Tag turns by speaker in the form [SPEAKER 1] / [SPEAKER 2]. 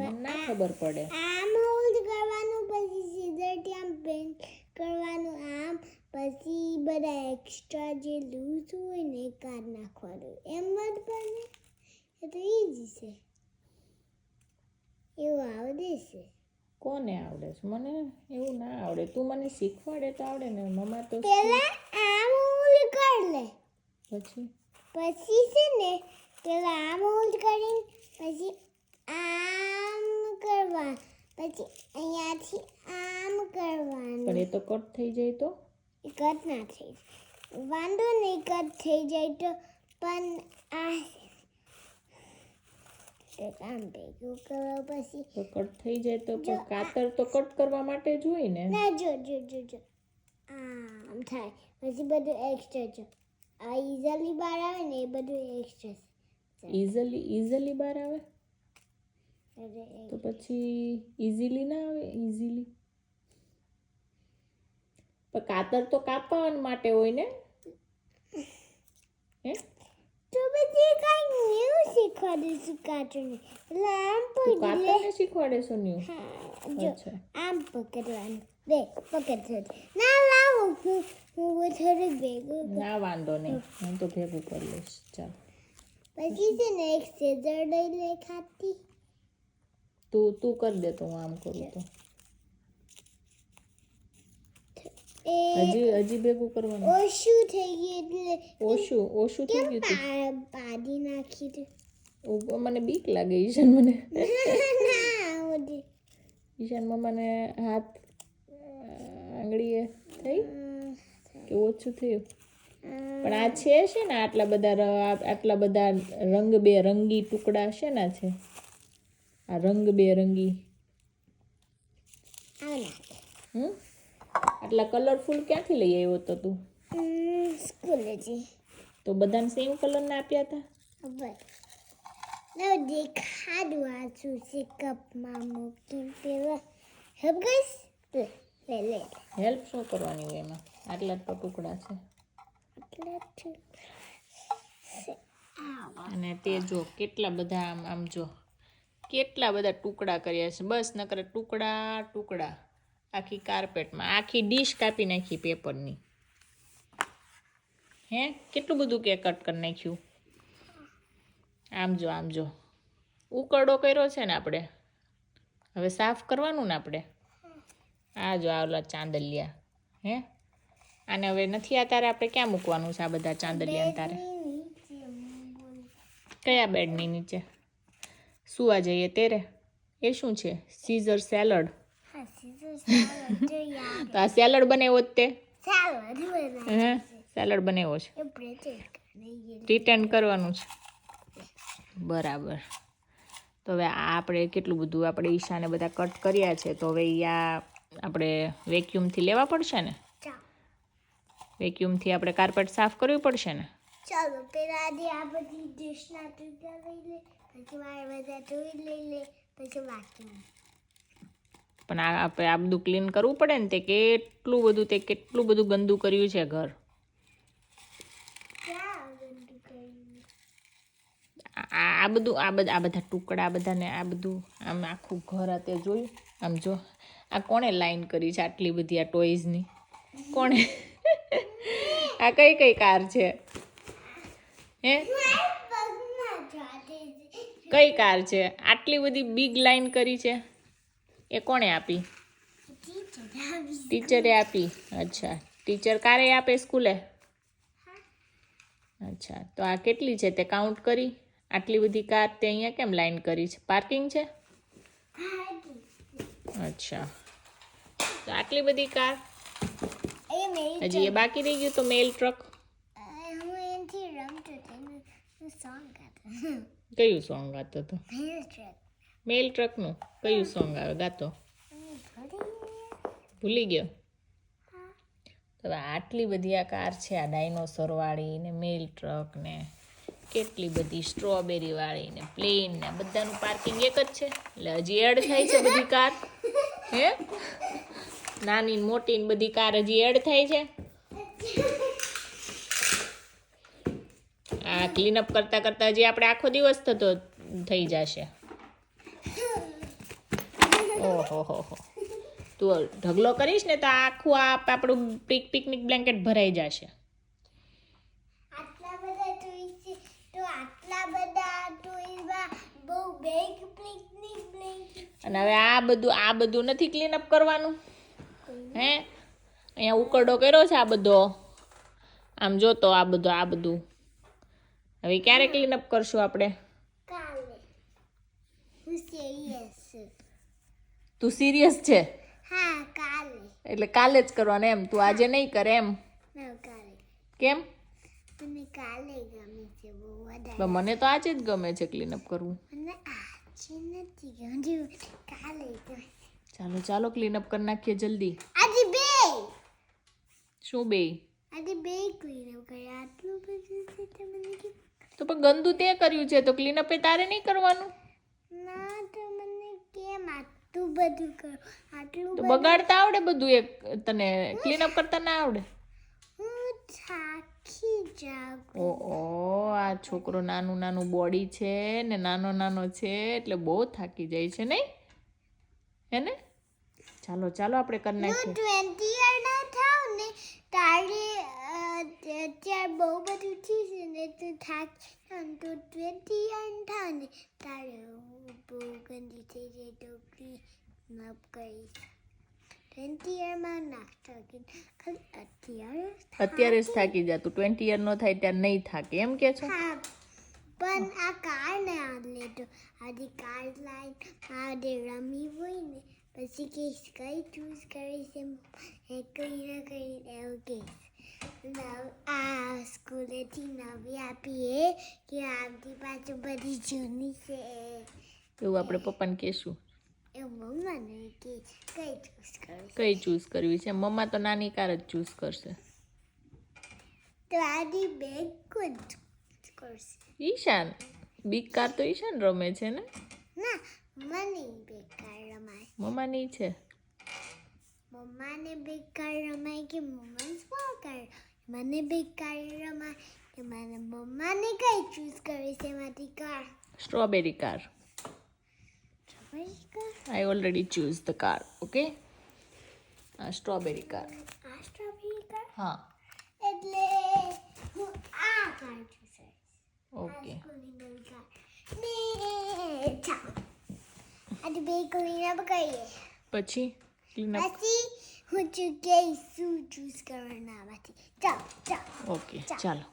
[SPEAKER 1] મને ના ખબર પડે.
[SPEAKER 2] આમ હોલ્ડ કરવાનું પછી સીધા ત્યાં બેન્ડ કરવાનું આમ પછી બધા એક્સ્ટ્રા જે લૂઝ હોય ને એ કાઢ નાખવાનું. એમ જ બને. એ તો ઈઝી છે. એવું આવડે છે?
[SPEAKER 1] કોને આવડે છે? મને એવું ના આવડે. તું મને શીખવાડે તો આવડે ને મમ્મા તો
[SPEAKER 2] પેલા આમ હોલ્ડ કર લે.
[SPEAKER 1] પછી?
[SPEAKER 2] પછી છે ને પેલા આમ હોલ્ડ કરીને પછી આમ કરવા. પછી અહીંયાથી આમ કરવાનું.
[SPEAKER 1] પણ એ તો કટ થઈ જાય તો?
[SPEAKER 2] કટ ના થઈ જાય. વાંધો નહીં કટ થઈ જાય તો. પણ આ કામ આમ ભેગું કરો પછી.
[SPEAKER 1] તો કટ થઈ જાય તો પણ કાતર તો કટ કરવા માટે જ હોય ને?
[SPEAKER 2] ના જો જો જો જો. આમ થાય. પછી બધું એક્સ્ટ્રા જો. આ ઇઝીલી બહાર આવે ને એ બધું એક્સ્ટ્રા
[SPEAKER 1] ઇઝીલી ઇઝીલી બહાર આવે? તો પછી ઇઝીલી ના આવે? ઇઝીલી પણ કાતર તો કાપવા માટે હોય ને? હે?
[SPEAKER 2] તો પછી કઈ ન્યૂ શીખવાડીશું એટલે આમ
[SPEAKER 1] તું
[SPEAKER 2] પકડી લે
[SPEAKER 1] કાતરને શીખવાડે છો ન્યુ
[SPEAKER 2] હા જો આમ પકડવાનું. બે પકડ ના લાવો હું થોડું ભેગું
[SPEAKER 1] ના વાંધો નહીં. હું તો ભેગું કરી લઈશ. ચાલ.
[SPEAKER 2] પછી છે ને એક સેઝર લઈ લે ખાતી.
[SPEAKER 1] તું તું કરી દે તો હું આમ કરું તો. હજી હજી ભેગું કરવાનું?
[SPEAKER 2] ઓછું થઈ ગયું એટલે
[SPEAKER 1] ઓછું ઓછું થઈ ગયું તું?
[SPEAKER 2] પાડી નાખી દે
[SPEAKER 1] મને બીક લાગે ઈશાન મને. ઈશાન મને હાથ આંગળીએ થઈ? કે ઓછું થયું? પણ આ છે છે ને આટલા બધા આટલા બધા રંગ બે રંગી ટુકડા છે ને છે? આ રંગ બેરંગી.
[SPEAKER 2] આ નાખે
[SPEAKER 1] હમ? આટલા કલરફુલ ક્યાંથી લઈ આવ્યો તો તું?
[SPEAKER 2] સ્કૂલે જઈ
[SPEAKER 1] તો બધાને સેમ કલરના આપ્યા હતા
[SPEAKER 2] ના દેખાડું આ શું છે કપમાં મૂકી પેલા. હેલ્પ ગઈશ લે લે
[SPEAKER 1] હેલ્પ શું કરવાની હોય એમાં? આટલા જ તો ટુકડા છે.
[SPEAKER 2] એટલે ઠીક
[SPEAKER 1] અને તે જો કેટલા બધા આમ આમ જો કેટલા બધા ટુકડા કર્યા છે? બસ નકર ટુકડા ટુકડા. આખી કાર્પેટમાં. આખી ડીશ કાપી નાખી પેપરની. હે? કેટલું બધું કે કટ કરી નાખ્યું? આમ જો આમ જો. ઉકરડો કર્યો છે ને આપણે? હવે સાફ કરવાનું ને આપણે? આ જો આવલા ચાંદલિયા. હે? અને હવે નથી આ તારે આપણે ક્યાં મૂકવાનું છે આ બધા ચાંદલિયા તારે? કયા બેડની નીચે? સુવા જઈએ તેરે એ શું છે? સીઝર સેલડ
[SPEAKER 2] તો
[SPEAKER 1] આ સેલડ બનાવ્યો જ તે? હે? સેલડ બનાવ્યો છે. રિટર્ન કરવાનું છે. બરાબર. તો હવે આ આપણે કેટલું બધું આપણે ઈશાને બધા કટ કર્યા છે તો હવે આ આપણે વેક્યુમથી લેવા પડશે ને? વેક્યુમથી આપણે કાર્પેટ સાફ કરવી પડશે ને?
[SPEAKER 2] ચાલો પેલા આદે આ બધી ડિશના ટુકડા લઈ લે પછી મારે બધા ધોઈ લઈ લે પછી બાકી
[SPEAKER 1] પણ આ આપણે આ બધું ક્લીન કરવું પડે ને તે કેટલું બધું તે કેટલું બધું ગંદુ કર્યું છે ઘર. આ બધું આ બધા આ બધા ટુકડા બધાને આ બધું આમ આખું ઘર આ તે જોયું? આમ જો આ કોણે લાઈન કરી છે આટલી બધી આ ટોયઝની કોણે? આ કઈ કઈ કાર છે? હે? કઈ કાર છે? આટલી બધી બિગ લાઈન કરી છે. એ કોણે આપી? ટીચરે આપી. અચ્છા. ટીચર કારે આપે સ્કૂલે? અચ્છા. તો આ કેટલી છે તે કાઉન્ટ કરી? આટલી બધી કાર તે અહીંયા કેમ લાઈન કરી છે? પાર્કિંગ છે? અચ્છા. તો આટલી બધી કાર? હજી એ બાકી રહી ગયું તો મેલ ટ્રક
[SPEAKER 2] હું એનાથી રમતો હતો એનું સોંગ ગાતો
[SPEAKER 1] કયું સોંગ ગાતો હતો?
[SPEAKER 2] મેલ ટ્રેક
[SPEAKER 1] મેલ ટ્રકનું કયું સોંગ આવે? ગાતો? ભૂલી ગયો? તો હવે આટલી બધી આ કાર છે આ ડાયનોસોર વાળી ને મેલ ટ્રક ને કેટલી બધી સ્ટ્રોબેરી વાળી ને પ્લેન ને બધાનું પાર્કિંગ એક જ છે. એટલે હજી એડ થાય છે બધી કાર. હે? નાની મોટી ને બધી કાર હજી એડ થાય છે. આ ક્લીનઅપ કરતા કરતા જે આપણે આખો દિવસ થતો થઈ જશે. ઓહો હો હો. તું ઢગલો કરીશ ને તો આખું આ આપણું પિક પિકનિક બ્લેન્કેટ ભરાઈ જશે. અને હવે આ બધું આ બધું નથી ક્લીન અપ કરવાનું. હે? અહીંયા ઉકરડો કર્યો છે આ બધો. આમ જોતો આ બધો આ બધું. હવે ક્યારે ક્લીન અપ કરશું આપણે? તું સિરિયસ છે? એટલે કાલે જ કરવાનું એમ. તું આજે નહીં કરે એમ. કેમ?
[SPEAKER 2] મને
[SPEAKER 1] તો આજે જ ગમે છે ક્લીન અપ કરવું. ચાલો ચાલો ક્લીન અપ કરી નાખીએ જલ્દી.
[SPEAKER 2] આજે બે.
[SPEAKER 1] શું બે?
[SPEAKER 2] આજે બે ક્લીન કર્યા. આટલું બધું છે તમને
[SPEAKER 1] તો પણ ગંદુ તે કર્યું છે તો ક્લીન અપ એ તારે નહીં કરવાનું?
[SPEAKER 2] ના તો મને કેમ આટલું બધું કરો? આટલું
[SPEAKER 1] તો બગાડતા આવડે બધું એક તને? ક્લીન અપ કરતા ના આવડે?
[SPEAKER 2] હું થાકી જાઉં
[SPEAKER 1] ઓ ઓ આ છોકરો નાનું નાનું બોડી છે ને નાનો નાનો છે એટલે બહુ થાકી જાય છે નહીં? હે ને? ચાલો ચાલો આપણે કરી નાખીએ.
[SPEAKER 2] ટ્વેન્ટી યર ના થાવ ને તારે અત્યારે બહુ બધું થયું ને તું થાક તો ટ્વેન્ટી યર થાને તારે બહુ ગંદી થઈ જાય તો ક્લીન અપ કરીશ. ટ્વેન્ટી યરમાં ના થાકી ખાલી અત્યારે
[SPEAKER 1] અત્યારે જ થાકી. જા તું. ટ્વેન્ટી યર નો થાય ત્યારે નહીં થાકે. એમ કે છો?
[SPEAKER 2] પણ આ કાર ને આદલે તો. આજે કાર લાઈન દે રમી હોય ને પછી કહીશ કઈ ચૂઝ કરીશ એમ. કઈ ના કઈ એવું કહીશ. આ સ્કૂલેથી નવી આપીએ કે આવતી પાછું બધી જૂની છે.
[SPEAKER 1] એવું આપણે પપ્પાને કહેશું.
[SPEAKER 2] મમ્માને કે કઈ ચૂઝ કરીશ?
[SPEAKER 1] કઈ ચૂઝ કરવી છે? મમ્મા તો નાની કાર જ ચૂઝ કરશે.
[SPEAKER 2] તો આધી બેગ કોણ કરશે?
[SPEAKER 1] ઈશાન. બિગ કાર તો ઈશાન રમે છે ને?
[SPEAKER 2] ના મને બેકાર રમાય.
[SPEAKER 1] મમ્માની છે.
[SPEAKER 2] મમ્માને બેકાર રમાય કે મમ્માને સ્મોલ કાર મને બેકાર રમાય કે મને મમ્માને કઈ ચૂઝ કરે છે એમાંથી car
[SPEAKER 1] strawberry car I already choose the car okay આ સ્ટ્રોબેરી કાર
[SPEAKER 2] આ સ્ટ્રોબેરી કાર
[SPEAKER 1] હા
[SPEAKER 2] એટલે હું આ કાર ચૂઝ
[SPEAKER 1] ઓકે
[SPEAKER 2] ને ચાલો આજે બે કોઈના કરીએ
[SPEAKER 1] પછી ક્લીન અપ
[SPEAKER 2] પછી હું ચૂકે શું ચૂઝ કરવાના બાકી ચાલો ચાલો
[SPEAKER 1] ઓકે ચાલો